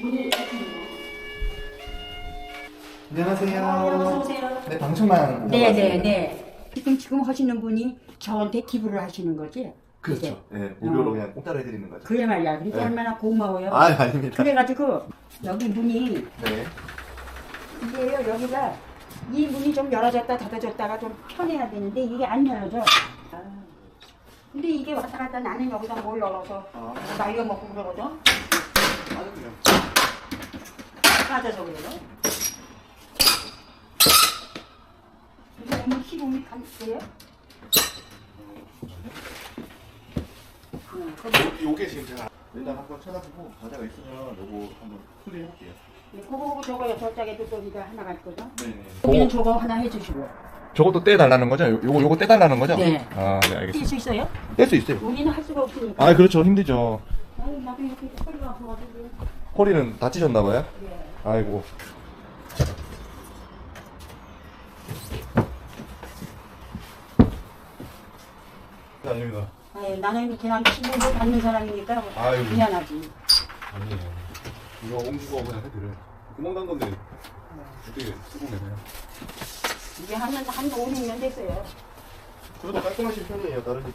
문을 닫힙니다. 안녕하세요. 오세요. 네, 방청만. 네, 네, 네. 지금 지금 하시는 분이 저한테 기부를 하시는 거지? 그렇죠. 네, 무료로 그냥 공짜로 해드리는 거죠. 그래 말이야. 그러니까 네. 얼마나 고마워요. 아, 아닙니다. 그래가지고 여기 문이 네. 이게요 여기가 이 문이 좀 열어졌다 닫아졌다가 좀 편해야 되는데 이게 안 열어져. 아. 근데 이게 왔다 갔다 나는 여기다 뭘 열어서 아. 날려 먹고 그러거든. 빠져서 그래요. 이거 너무 시rum이 감돼요? 응, 그럼 요게 지금 제가 일단 한번 찾아보고 과자가 있으면 요거 한번 수리해볼게요. 그거 저거요 저짝에도 또 이거 하나가 있거든. 네네. 여기는 저거 하나 해주시고. 저것도 떼달라는 거죠? 요- 요거 요거 떼달라는 거죠? 네. 아, 네, 뛸 알겠습니다. 수 있어요? 뗄 수 있어요. 우리는 할 수가 없으니까. 아, 그렇죠. 힘들죠. 아유, 나도 이렇게 소리가 아파가지고. 허리는 다치셨나 봐요? 네. 아이고. 아닙니다. 아유, 나는 그냥 친구를 받는 사람이니까 아유. 미안하지. 아니에요. 이거 옮기고 그냥 해드려요. 구멍 난 건데 어떻게 쓰고 계세요? 이게 한, 한 5, 6년 됐어요. 그래도 깔끔하신 편이에요, 다른 집.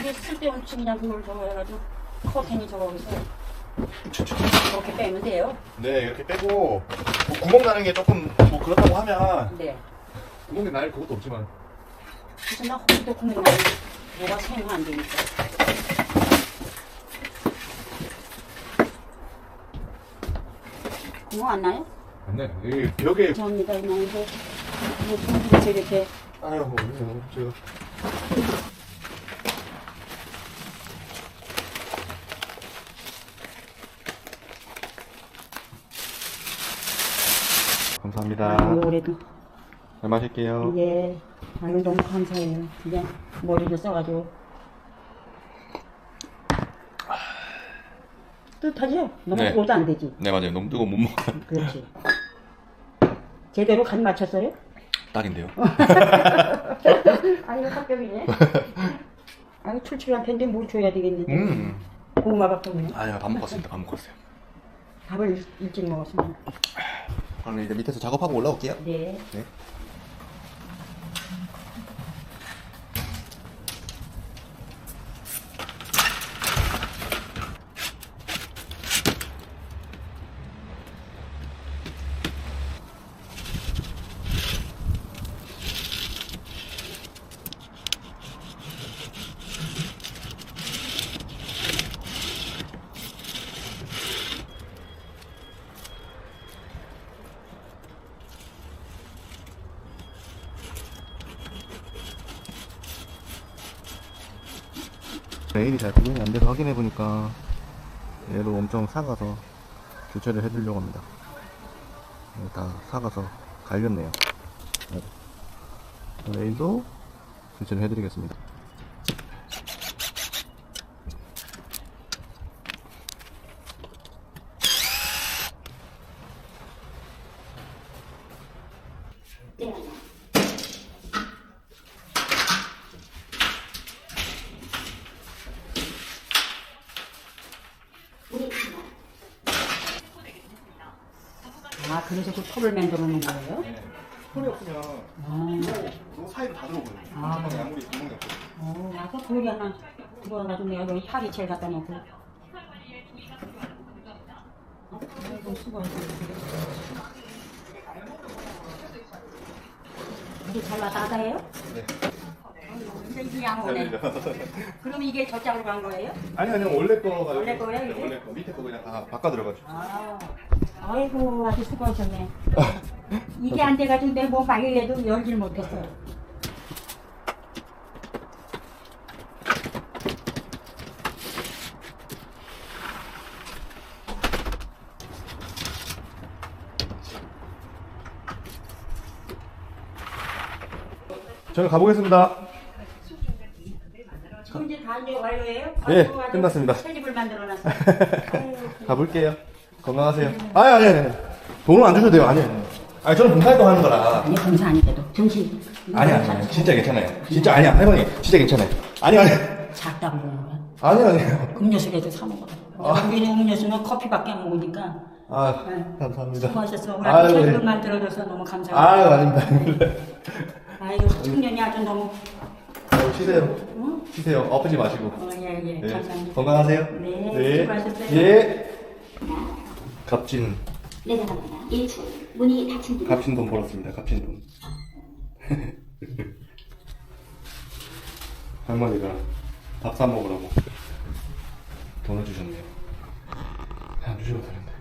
이게 쓸데없이 그냥 그걸 저거 해가지고 커튼이 저거 있어 이렇게 빼면 돼요. 네, 이렇게 빼고 뭐 구멍 나는 게 조금 뭐 그렇다고 하면 네. 구멍이 날 그것도 없지만 그래서 나 혹시도 구멍 나면 뭐가 생각 안 되니까. 구멍 안 나요? 안 나요. 이 벽에 죄송합니다. 이거 뭐 손으로 이렇게 아유, 뭐 제가 감사합니다. 아유, 그래도 잘 마실게요. 이게 아유 너무 감사해요. 그냥 머리를 써가지고 뜻하죠? 너무 네. 뜨거워도 안 되지. 네 맞아요. 너무 뜨거 못 먹어. 그렇지. 제대로 간 맞췄어요? 딱인데요. 아유 합격이네. 아유 출출할 텐데 뭘 줘야 되겠는데. 음. 고구마 밥 먹네. 아니요 밥 먹었습니다. 밥 먹었어요. 밥을 일- 일찍 먹었으면. 그럼 이제 밑에서 작업하고 올라올게요. 네. 네. 레일이 잘 구동이 안 돼서 확인해 보니까 얘로 엄청 사가서 교체를 해주려고 합니다. 다 사가서 갈렸네요. 네. 레일도 교체를 해드리겠습니다. 아 그래서 그 톱을 만들어 놓은 거예요? 털이 없으면 아. 요 사이로 다 들어오거든요. 아. 아무리 구멍이 없어요. 어, 아까 돌이 하나 들어가가지고 내가 여기 파리채를 갖다 놓고. 어, 아이고, 수고하셨어. 이게 잘 왔다 갔다 해요? 네. 근데 이게 안 오네. 그럼 이게 저쪽으로 간 거예요? 아니 아니요 원래 거가 원래 거예요, 이게? 원래 거 밑에 거 그냥 다 바꿔 들어가지고. 아, 아이고, 아주 수고하셨네. 이게 안 돼가지고 내가 뭐 말리려도 열질 못했어요. 저는 가보겠습니다. 지금 이제 다 이제 완료예요? 네, 아이고, 아주 끝났습니다. 새 집을 만들어놨어. 아유, 가볼게요. 건강하세요. 아니 아니 아니. 돈은 안 주셔도 돼요. 아니 아니. 아니 저는 봉사활동 하는 거라. 아니 감사 아니래도 정신. 아니 아니 아니. 진짜 괜찮아요. 진짜 아니야 할머니. 진짜 괜찮아요. 아니 아니. 작다고 그러는 거야. 아니요, 아니요. 음료수라도 사 먹어라. 우리는 음료수는 커피밖에 안 먹으니까. 아, 네. 감사합니다. 수고하셨어. 오늘 아유, 이렇게 예. 책을 만들어줘서 너무 감사합니다. 아유, 아닙니다, 아닙니다. 아이고, 청년이 아주 너무. 어, 쉬세요. 응? 쉬세요. 아프지 마시고. 어, 예, 예. 네. 감사합니다. 건강하세요. 네, 수고하셨어요. 예. 값진, 내려갑니다. 1층 문이 값진 돈 벌었습니다. 값진 돈. 할머니가 밥 사 먹으라고 돈을 주셨네요. 안 주셔도 되는데.